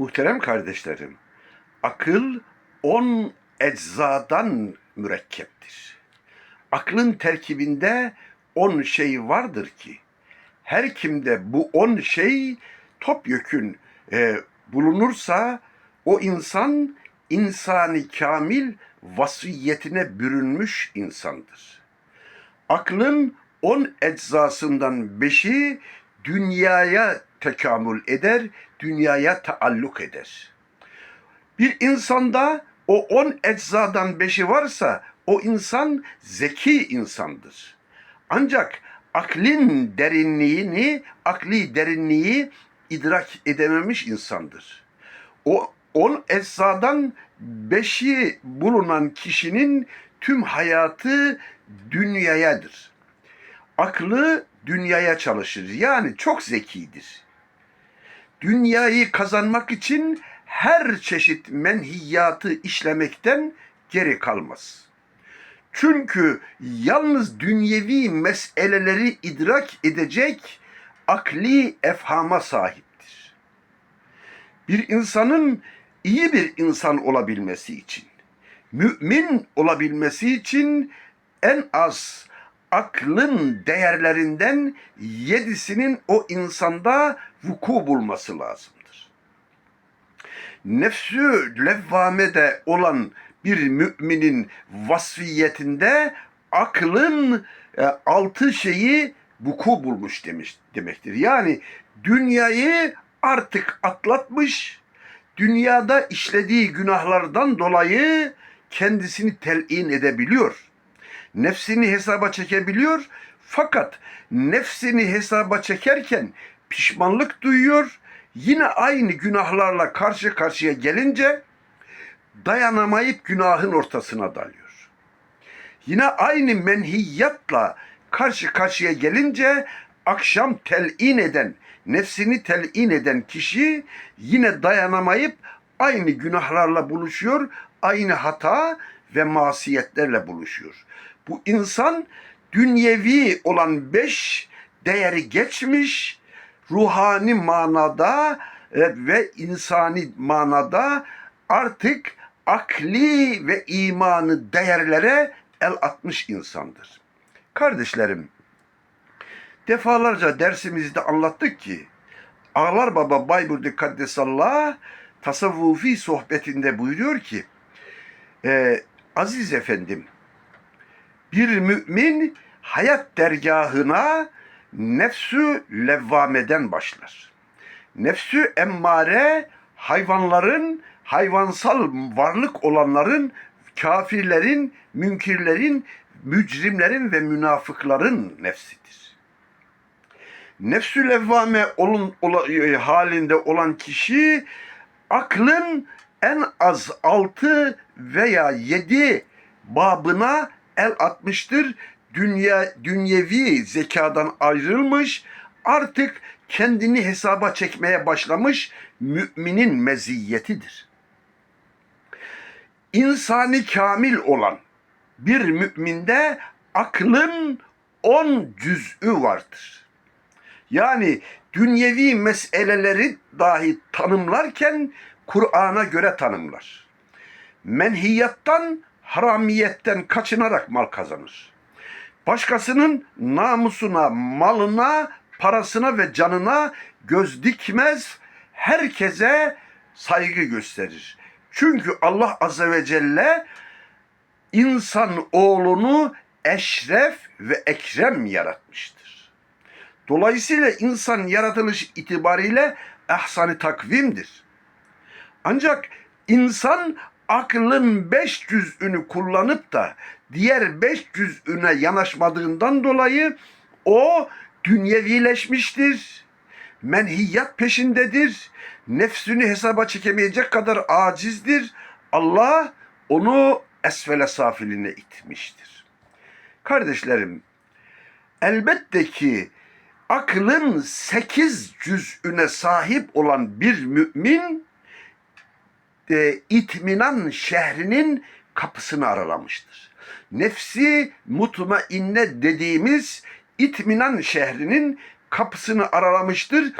Muhterem kardeşlerim, akıl on eczadan mürekkeptir. Aklın terkibinde on şey vardır ki, her kimde bu on şey topyekün e, bulunursa, o insan insani kamil vasiyetine bürünmüş insandır. Aklın on eczasından beşi dünyaya tekamül eder, dünyaya taalluk eder. Bir insanda o on eczadan beşi varsa o insan zeki insandır. Ancak aklin derinliğini, akli derinliği idrak edememiş insandır. O on eczadan beşi bulunan kişinin tüm hayatı dünyayadır. Aklı dünyaya çalışır. Yani çok zekidir. Dünyayı kazanmak için her çeşit menhiyatı işlemekten geri kalmaz. Çünkü yalnız dünyevi meseleleri idrak edecek akli efhama sahiptir. Bir insanın iyi bir insan olabilmesi için, mümin olabilmesi için en az aklın değerlerinden yedisinin o insanda vuku bulması lazımdır. Nefsü levvamede olan bir müminin vasfiyetinde aklın e, altı şeyi vuku bulmuş demiş demektir. Yani dünyayı artık atlatmış, dünyada işlediği günahlardan dolayı kendisini telin edebiliyor. Nefsini hesaba çekebiliyor. Fakat nefsini hesaba çekerken pişmanlık duyuyor. Yine aynı günahlarla karşı karşıya gelince dayanamayıp günahın ortasına dalıyor. Yine aynı menhiyatla karşı karşıya gelince akşam telin eden, nefsini telin eden kişi yine dayanamayıp aynı günahlarla buluşuyor, aynı hata ve masiyetlerle buluşuyor. Bu insan dünyevi olan beş değeri geçmiş, ruhani manada e, ve insani manada artık akli ve imanı değerlere el atmış insandır. Kardeşlerim, defalarca dersimizde anlattık ki Ağlar Baba Bayburdu Kaddesallah tasavvufi sohbetinde buyuruyor ki e, Aziz efendim bir mümin hayat dergahına nefsü levvameden başlar. Nefsü emmare hayvanların, hayvansal varlık olanların, kafirlerin, münkirlerin, mücrimlerin ve münafıkların nefsidir. Nefsü levvame olun, ola, halinde olan kişi aklın en az altı veya yedi babına el atmıştır. Dünya dünyevi zekadan ayrılmış, artık kendini hesaba çekmeye başlamış müminin meziyetidir. İnsani kamil olan bir müminde aklın on cüz'ü vardır. Yani dünyevi meseleleri dahi tanımlarken Kur'an'a göre tanımlar. Menhiyattan haramiyetten kaçınarak mal kazanır. Başkasının namusuna, malına, parasına ve canına göz dikmez, herkese saygı gösterir. Çünkü Allah Azze ve Celle insan oğlunu eşref ve ekrem yaratmıştır. Dolayısıyla insan yaratılış itibariyle ehsani takvimdir. Ancak insan aklın beş cüz'ünü kullanıp da diğer beş cüz'üne yanaşmadığından dolayı o dünyevileşmiştir. Menhiyat peşindedir. Nefsini hesaba çekemeyecek kadar acizdir. Allah onu esfele safiline itmiştir. Kardeşlerim, elbette ki aklın sekiz cüz'üne sahip olan bir mümin e, itminan şehrinin kapısını aralamıştır. Nefsi mutmainne dediğimiz itminan şehrinin kapısını aralamıştır.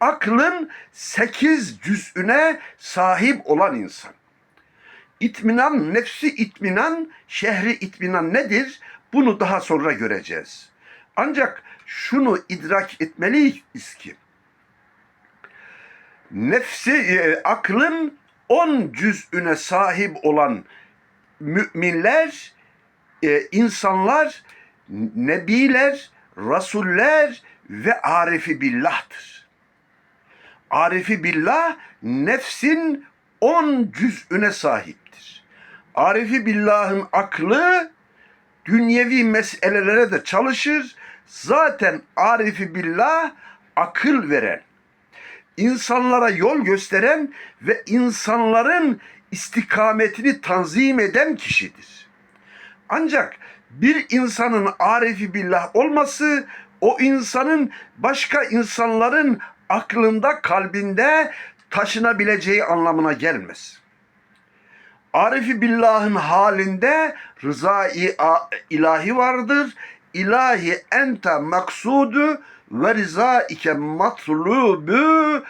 aklın sekiz cüz'üne sahip olan insan. İtminan, nefsi itminan, şehri itminan nedir? Bunu daha sonra göreceğiz. Ancak şunu idrak etmeliyiz ki nefsi e, aklın on cüz'üne sahip olan müminler, e, insanlar, nebiler, rasuller ve arifi billah'tır. Arifi billah nefsin on cüz'üne sahiptir. Arifi billah'ın aklı dünyevi meselelere de çalışır. Zaten arifi billah akıl veren, insanlara yol gösteren ve insanların istikametini tanzim eden kişidir. Ancak bir insanın arifi billah olması o insanın başka insanların aklında, kalbinde taşınabileceği anlamına gelmez. Arifi billahın halinde rızai ilahi vardır. İlahi ente maksudu ve rizaike matlubu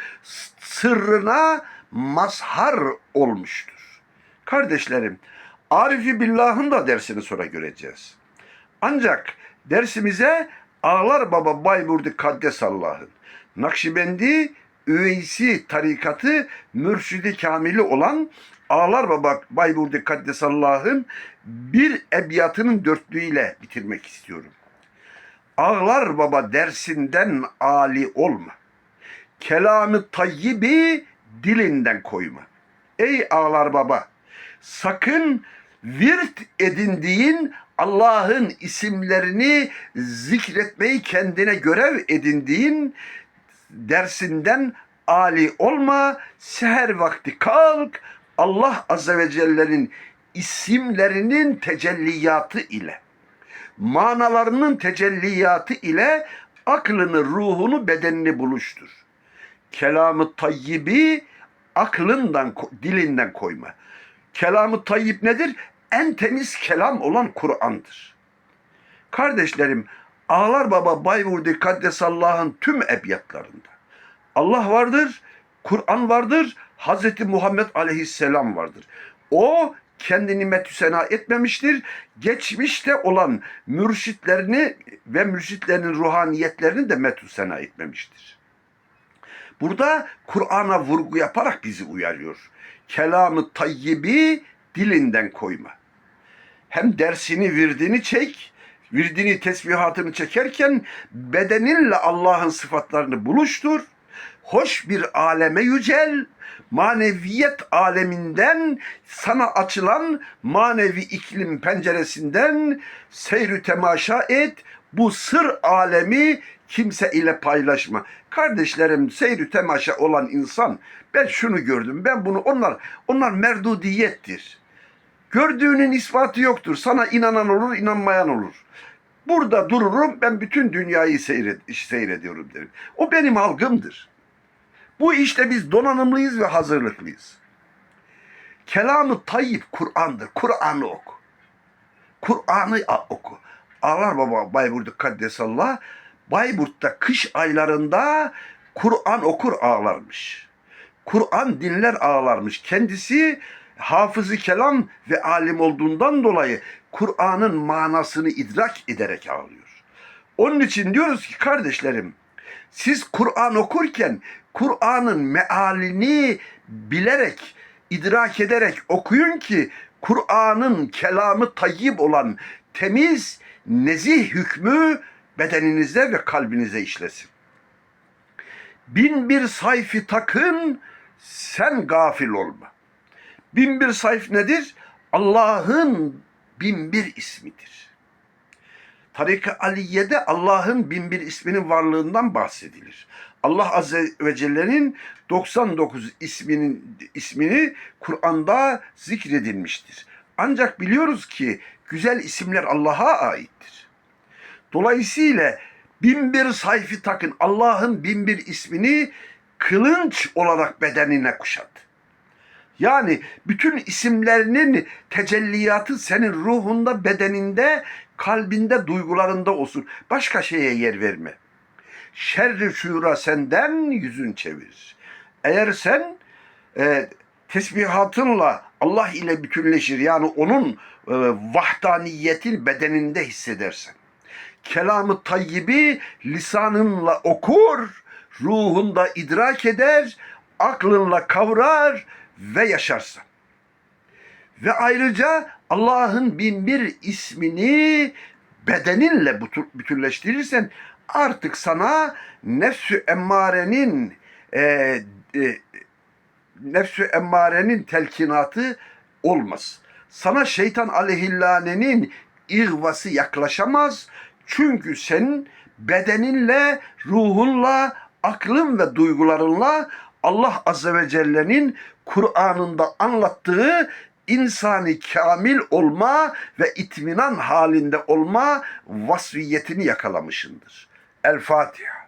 sırrına mazhar olmuştur. Kardeşlerim, Arifi Billah'ın da dersini sonra göreceğiz. Ancak dersimize Ağlar Baba Bayburdu Kaddes Allah'ın Nakşibendi Üveysi tarikatı mürşidi kamili olan Ağlar Baba Bayburdu Kaddes Allah'ın bir ebiyatının dörtlüğüyle bitirmek istiyorum. Ağlar Baba dersinden ali olma. Kelamı tayyibi dilinden koyma. Ey Ağlar Baba sakın virt edindiğin Allah'ın isimlerini zikretmeyi kendine görev edindiğin dersinden ali olma. Seher vakti kalk. Allah Azze ve Celle'nin isimlerinin tecelliyatı ile manalarının tecelliyatı ile aklını, ruhunu, bedenini buluştur. Kelamı tayyibi aklından, dilinden koyma. Kelamı tayyip nedir? En temiz kelam olan Kur'an'dır. Kardeşlerim, Ağlar Baba Bayburdu Kaddesallahu tüm ebyatlarında Allah vardır, Kur'an vardır, Hazreti Muhammed Aleyhisselam vardır. O kendini metüsena etmemiştir. Geçmişte olan mürşitlerini ve mürşitlerin ruhaniyetlerini de metüsena etmemiştir. Burada Kur'an'a vurgu yaparak bizi uyarıyor. Kelamı tayyibi dilinden koyma. Hem dersini virdini çek, virdini tesbihatını çekerken bedeninle Allah'ın sıfatlarını buluştur. Hoş bir aleme yücel, maneviyet aleminden sana açılan manevi iklim penceresinden seyrü temaşa et. Bu sır alemi kimse ile paylaşma. Kardeşlerim seyrü temaşa olan insan ben şunu gördüm. Ben bunu onlar onlar merdudiyettir. Gördüğünün ispatı yoktur. Sana inanan olur, inanmayan olur. Burada dururum, ben bütün dünyayı seyret, seyrediyorum derim. O benim algımdır. Bu işte biz donanımlıyız ve hazırlıklıyız. Kelamı tayyip Kur'an'dır. Kur'an'ı oku. Kur'an'ı oku. Ağlar Baba Bayburt'ta Kaddesallah Bayburt'ta kış aylarında Kur'an okur ağlarmış. Kur'an dinler ağlarmış. Kendisi hafızı kelam ve alim olduğundan dolayı Kur'an'ın manasını idrak ederek ağlıyor. Onun için diyoruz ki kardeşlerim siz Kur'an okurken Kur'an'ın mealini bilerek, idrak ederek okuyun ki Kur'an'ın kelamı tayyib olan temiz, nezih hükmü bedeninizde ve kalbinize işlesin. Bin bir sayfi takın, sen gafil olma. Bin bir sayf nedir? Allah'ın bin bir ismidir. Tarik-ı Aliye'de Allah'ın bin bir isminin varlığından bahsedilir. Allah Azze ve Celle'nin 99 isminin ismini Kur'an'da zikredilmiştir. Ancak biliyoruz ki güzel isimler Allah'a aittir. Dolayısıyla bin bir sayfi takın Allah'ın bin bir ismini kılınç olarak bedenine kuşat. Yani bütün isimlerinin tecelliyatı senin ruhunda, bedeninde, kalbinde, duygularında olsun. Başka şeye yer verme. şerri şura senden yüzün çevir. Eğer sen e, tesbihatınla Allah ile bütünleşir yani onun e, vahdaniyetin bedeninde hissedersen. Kelamı tayyibi lisanınla okur, ruhunda idrak eder, aklınla kavrar ve yaşarsın. Ve ayrıca Allah'ın bin bir ismini bedeninle bütü- bütünleştirirsen artık sana nefsü emmarenin e, e, nefsü emmarenin telkinatı olmaz. Sana şeytan aleyhillanenin ihvası yaklaşamaz. Çünkü sen bedeninle, ruhunla, aklın ve duygularınla Allah Azze ve Celle'nin Kur'an'ında anlattığı insani kamil olma ve itminan halinde olma vasfiyetini yakalamışındır. El Fatiha.